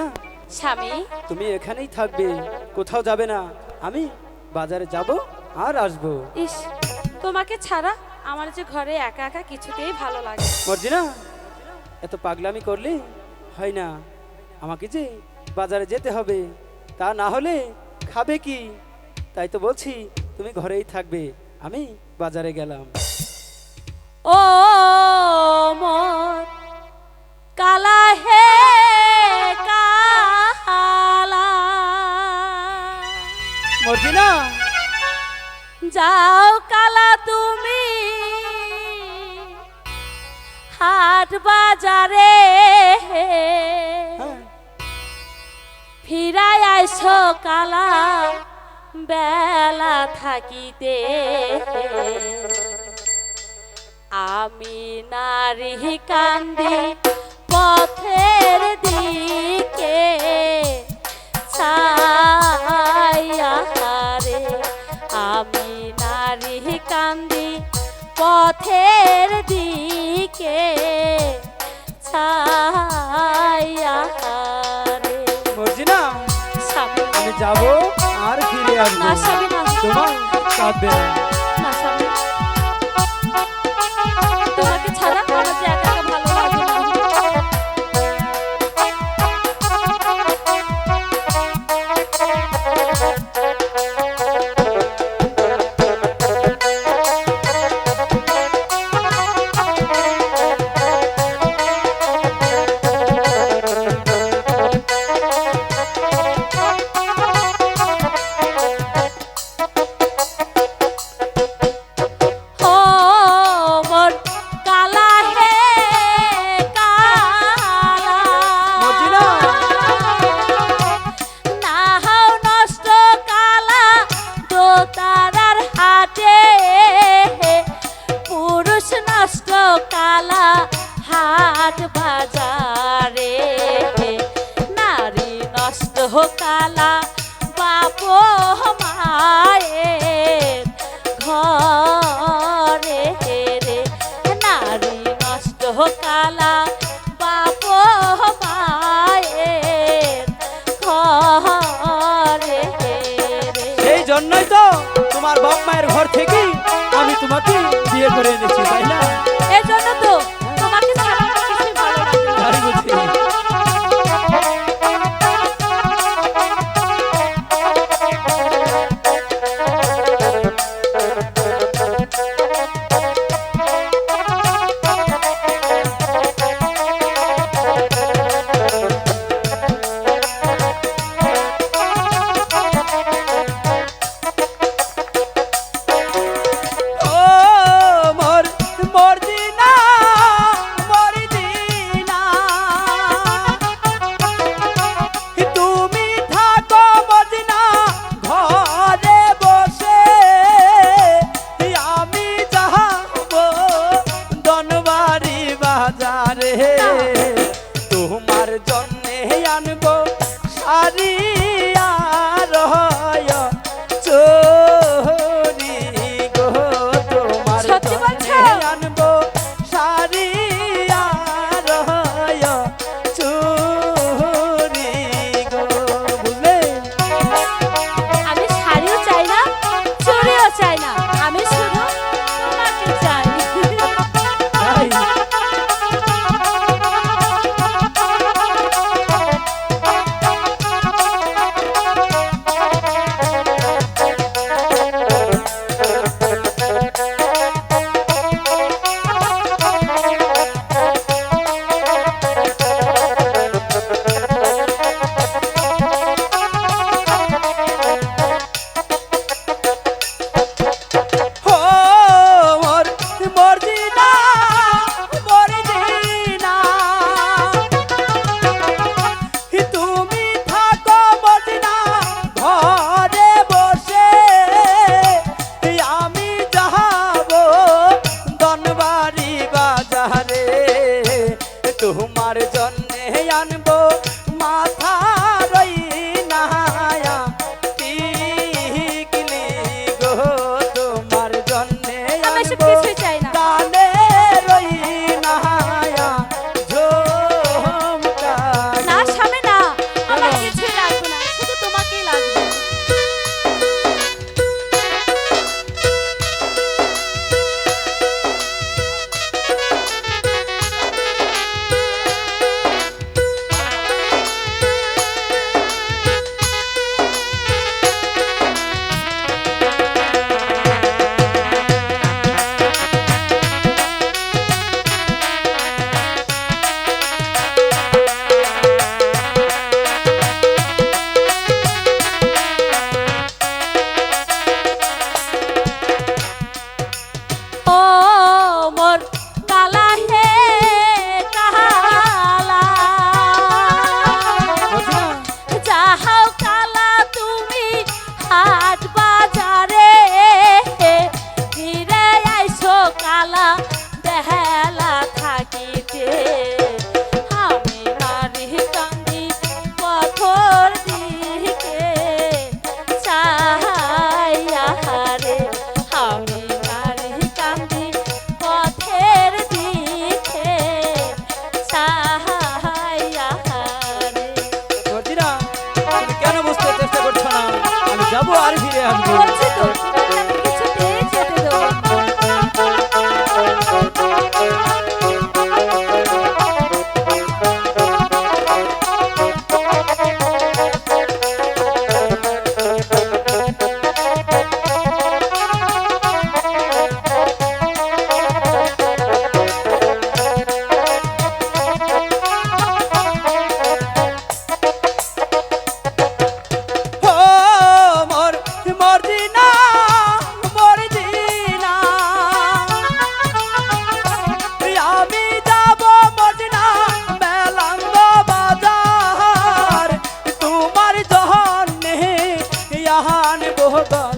মর্জিনা স্বামী? তুমি এখানেই থাকবে কোথাও যাবে না। আমি বাজারে যাব আর আসব। ইস তোমাকে ছাড়া আমার যে ঘরে একা একা কিছুতেই ভালো লাগে মর্জিনা এত পাগলামি করলে হয় না। আমাকে যে বাজারে যেতে হবে তা না হলে খাবে কি? তাই তো বলছি তুমি ঘরেই থাকবে। আমি বাজারে গেলাম। ও মোর কালা হে যাও কালা তুমি। হাট বাজারে ফিরাই আইসো কালা বেলা থাকিতে। আমি নারী কান্দি আমি যাব আর ফিরে আসব। তোমার কাঁদবে না। তোমাকে ছাড়া আমার কালা হাট বাজারে। নারী নষ্ট কালা বাপ মায়ের ঘরে রে। নারী নষ্ট কালা বাপ মায়ের ঘরে সেই জন্যই তো তোমার বাপ মায়ের ঘর থেকে আমি তোমাকে বিয়ে করে এনেছি, তাই না? কেন বুঝতে চেষ্টা করছ না আমি যাব আর ফিরে আসব বাজার